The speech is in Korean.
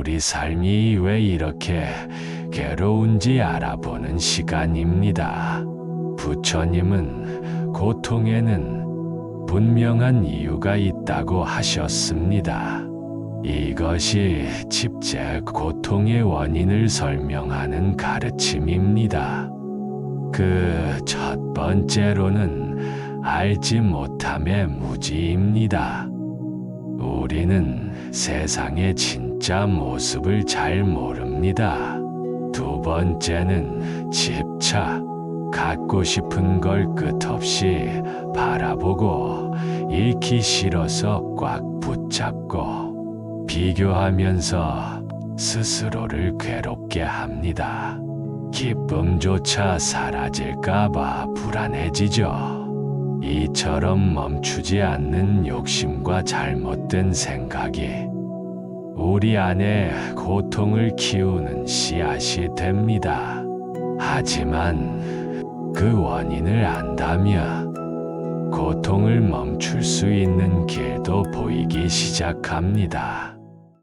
우리 삶이 왜 이렇게 괴로운지 알아보는 시간입니다. 부처님은 고통에는 분명한 이유가 있다고 하셨습니다. 이것이 집체 고통의 원인을 설명하는 가르침입니다. 그 첫 번째로는 알지 못함의 무지입니다. 우리는 세상의 진 짜 모습을 잘 모릅니다. 두 번째는 집차, 갖고 싶은 걸 끝없이 바라보고 잃기 싫어서 꽉 붙잡고 비교하면서 스스로를 괴롭게 합니다. 기쁨조차 사라질까봐 불안해지죠. 이처럼 멈추지 않는 욕심과 잘못된 생각이 우리 안에 고통을 키우는 씨앗이 됩니다. 하지만 그 원인을 안다면 고통을 멈출 수 있는 길도 보이기 시작합니다.